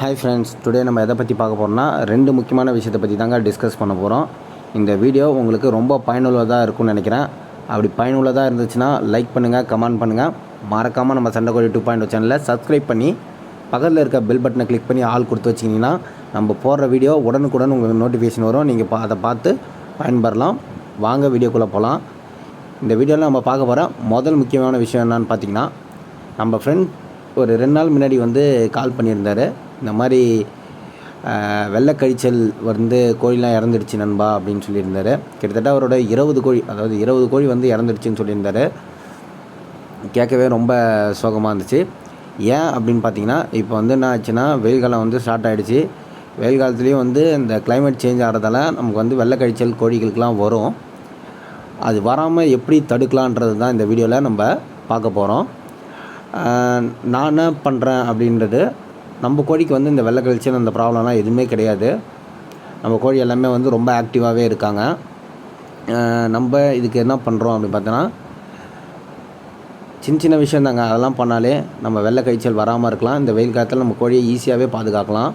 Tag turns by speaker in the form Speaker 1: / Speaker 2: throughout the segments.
Speaker 1: Hi friends today நம்ம எதை பற்றி பார்க்க போகிறோம்னா ரெண்டு முக்கியமான விஷயத்தை பற்றி தாங்க டிஸ்கஸ் பண்ண போகிறோம் இந்த வீடியோ உங்களுக்கு ரொம்ப பயனுள்ளதாக இருக்கும்னு நினைக்கிறேன். அப்படி பயனுள்ளதாக இருந்துச்சுன்னா லைக் பண்ணுங்கள் கமெண்ட் பண்ணுங்கள் மறக்காமல் நம்ம சண்டைக்கோழி டூ பாயிண்ட் சேனலில் சப்ஸ்கிரைப் பண்ணி பக்கத்தில் இருக்க பெல் பட்டனை கிளிக் பண்ணி ஆள் கொடுத்து வச்சிங்கன்னா நம்ம போடுற வீடியோ உடனுக்குடன் உங்களுக்கு நோட்டிஃபிகேஷன் வரும். நீங்கள் பா அதை பார்த்து பயன்பெறலாம். வாங்க வீடியோக்குள்ளே போகலாம் இந்த வீடியோவில் நம்ம பார்க்க போகிற முதல் முக்கியமான விஷயம் என்னன்னு பார்த்தீங்கன்னா நம்ம ஃப்ரெண்ட் ஒரு ரெண்டு நாள் முன்னாடி வந்து கால் பண்ணியிருந்தார். இந்த மாதிரி வெள்ளக்கழிச்சல் வந்து கோழிலாம் இறந்துடுச்சு நண்பா அப்படின்னு சொல்லியிருந்தாரு. கிட்டத்தட்ட அவரோட இருபது கோழி அதாவது இருபது கோழி வந்து இறந்துடுச்சுன்னு சொல்லியிருந்தார். கேட்கவே ரொம்ப சோகமாக இருந்துச்சு. ஏன் அப்படின்னு பார்த்தீங்கன்னா இப்போ வந்து என்ன ஆச்சுன்னா வெயில் காலம் வந்து ஸ்டார்ட் ஆகிடுச்சு வெயில் காலத்துலேயும் வந்து இந்த கிளைமேட் சேஞ்ச் ஆகிறதால நமக்கு வந்து வெள்ளைக்கழிச்சல் கோழிகளுக்கெலாம் வரும். அது வராமல் எப்படி தடுக்கலான்றது தான் இந்த வீடியோவில் நம்ம பார்க்க போகிறோம் நான் என்ன பண்ணுறேன் அப்படின்றது நம்ம கோழிக்கு வந்து இந்த வெள்ளை கழிச்சல் அந்த ப்ராப்ளம்லாம் எதுவுமே கிடையாது. நம்ம கோழி எல்லாமே வந்து ரொம்ப ஆக்டிவாகவே இருக்காங்க. நம்ம இதுக்கு என்ன பண்ணுறோம் அப்படின்னு பார்த்தோன்னா சின்ன சின்ன விஷயம் தாங்க. அதெல்லாம் பண்ணாலே நம்ம வெள்ளை கழிச்சல் வராமல் இருக்கலாம். இந்த வெயில் காலத்தில் நம்ம கோழியை ஈஸியாகவே பாதுகாக்கலாம்.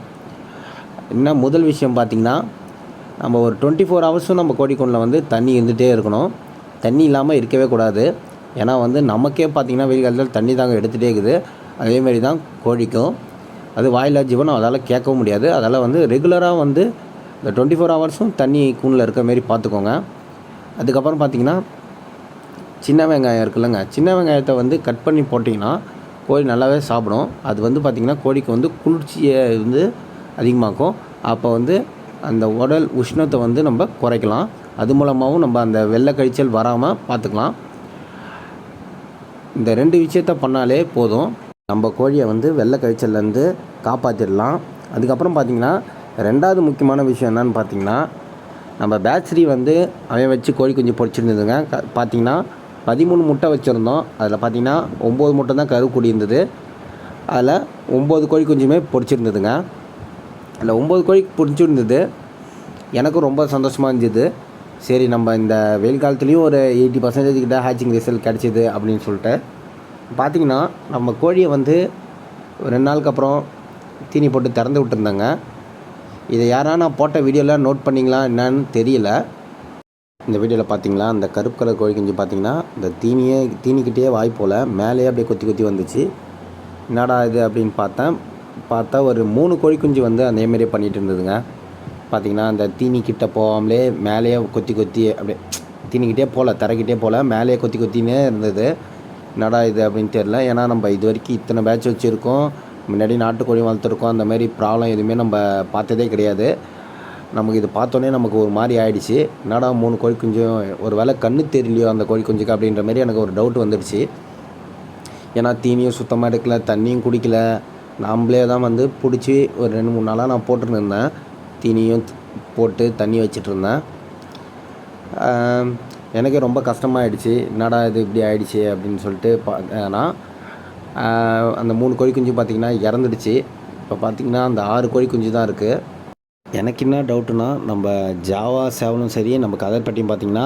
Speaker 1: என்ன முதல் விஷயம் பார்த்திங்கன்னா நம்ம ஒரு டுவெண்ட்டி ஃபோர் ஹவர்ஸும் நம்ம கோழிக்குண்டில் வந்து தண்ணி இருந்துகிட்டே இருக்கணும். தண்ணி இல்லாமல் இருக்கவே கூடாது. ஏன்னா வந்து நமக்கே பார்த்திங்கன்னா வெயில் காலத்தில் தண்ணி தாங்க எடுத்துகிட்டே இருக்குது. அதேமாரி தான் கோழிக்கும். அது வாயிலா ஜீவனம் அதால் கேட்கவும் முடியாது. அதால் வந்து ரெகுலராக வந்து இந்த டுவெண்ட்டி ஃபோர் ஹவர்ஸும் தண்ணி கூண்டில் இருக்க மாரி பார்த்துக்கோங்க அதுக்கப்புறம் பார்த்திங்கன்னா சின்ன வெங்காயம் இருக்குல்லங்க. சின்ன வெங்காயத்தை வந்து கட் பண்ணி போட்டிங்கன்னா கோழி நல்லாவே சாப்பிடும். அது வந்து பார்த்திங்கன்னா கோழிக்கு வந்து குளிர்ச்சியை வந்து அதிகமாக்கும். அப்போ வந்து அந்த உடல் உஷ்ணத்தை வந்து நம்ம குறைக்கலாம். அது மூலமாகவும் நம்ம அந்த வெள்ளை கழிச்சல் வராமல் பார்த்துக்கலாம் இந்த ரெண்டு விஷயத்த பண்ணாலே போதும். நம்ம கோழியை வந்து வெள்ளை கழிச்சல்லேருந்து காப்பாற்றிடலாம் அதுக்கப்புறம் பார்த்திங்கன்னா ரெண்டாவது முக்கியமான விஷயம் என்னன்னு பார்த்தீங்கன்னா நம்ம பேட்ஸ்ரி வந்து அவன் வச்சு கோழி குஞ்சு பொறிச்சிருந்ததுங்க க- பார்த்தீங்கன்னா பதிமூணு முட்டை வச்சுருந்தோம். அதில் பார்த்தீங்கன்னா ஒம்பது முட்டை தான் கரு இருந்தது அதில் ஒம்பது கோழி குஞ்சுமே பொறிச்சிருந்ததுங்க அதில் ஒம்பது கோழி பொறிச்சிருந்தது எனக்கும் ரொம்ப சந்தோஷமாக இருந்தது. சரி நம்ம இந்த வெயில் காலத்துலேயும் ஒரு எயிட்டி பர்சன்டேஜ் கிட்ட ஹேச்சிங் ரிசல்ட் கிடச்சிது அப்படின்னு சொல்லிட்டு. பார்த்தீங்கன்னா நம்ம கோழியை வந்து ரெண்டு நாளுக்கு அப்புறம் தீனி போட்டு திறந்து விட்டுருந்தாங்க. இதை யாரா நான் போட்ட வீடியோவில் நோட் பண்ணிங்களா என்னன்னு தெரியல. இந்த வீடியோவில் பார்த்தீங்களா அந்த கருப்பு கலர் கோழி குஞ்சு பார்த்திங்கன்னா இந்த தீனியே தீனிக்கிட்டே வாய் போல் மேலேயே அப்படியே கொத்தி கொத்தி வந்துச்சு. என்னடா இது அப்படின்னு பார்த்தேன் பார்த்தா ஒரு மூணு கோழி குஞ்சு வந்து அதே மாதிரியே பண்ணிகிட்டு இருந்ததுங்க. பார்த்திங்கன்னா அந்த தீனிக்கிட்ட போகாமலே மேலேயே கொத்தி கொத்தி அப்படியே தீனிக்கிட்டே போகல தரைக்கிட்டே போகல மேலேயே கொத்தி கொத்தினே இருந்தது. என்னடா இது அப்படின்னு தெரில ஏன்னா நம்ம இது வரைக்கும் இத்தனை பேட்ச் வச்சுருக்கோம். முன்னாடி நாட்டுக்கோழி வளர்த்துருக்கோம். அந்த மாதிரி ப்ராப்ளம் எதுவுமே நம்ம பார்த்ததே கிடையாது. நமக்கு இது பார்த்தோன்னே நமக்கு ஒரு மாதிரி ஆயிடுச்சு. என்னடா மூணு கோழி குஞ்சும் ஒரு வேளை கண்ணு தெரியலையோ அந்த கோழி குஞ்சுக்கு அப்படின்ற மாதிரி எனக்கு ஒரு டவுட் வந்துடுச்சு. ஏன்னா தீனியும் சுத்தமாக எடுக்கல தண்ணியும் குடிக்கல. நாம்ளே தான் வந்து பிடிச்சி ஒரு ரெண்டு மூணு நாளாக நான் போட்டுன்னு இருந்தேன் தீனியும் போட்டு தண்ணி வச்சிட்டு இருந்தேன். எனக்கே ரொம்ப கஷ்டமாயிடுச்சு. என்னடா இது இப்படி ஆயிடுச்சு? அப்படின்னு சொல்லிட்டு பார்த்தேன்னா அந்த மூணு கோழி குஞ்சு பார்த்திங்கன்னா இறந்துடுச்சு. இப்போ பார்த்திங்கன்னா அந்த ஆறு கோழி குஞ்சு தான் இருக்குது எனக்கு என்ன டவுட்டுனா நம்ம ஜாவா சேவலும் சரி நம்ம கதர்பட்டியும் பார்த்திங்கன்னா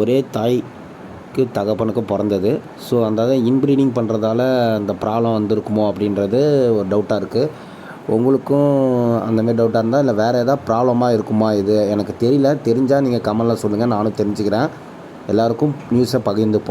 Speaker 1: ஒரே தாய்க்கு தகப்பனுக்கும் பிறந்தது. ஸோ அந்த இன்ப்ரீடிங் பண்ணுறதால அந்த ப்ராப்ளம் வந்திருக்குமோ அப்படின்றது ஒரு டவுட்டாக இருக்குது உங்களுக்கும் அந்தமாரி டவுட்டாக இருந்தால் இல்லை வேறு எதாவது ப்ராப்ளமாக இருக்குமா இது? எனக்கு தெரியல. தெரிஞ்சால் நீங்கள் கமெண்டில் சொல்லுங்கள் நானும் தெரிஞ்சுக்கிறேன். எல்லாருக்கும் நியூஸை பகிர்ந்துப்போம்.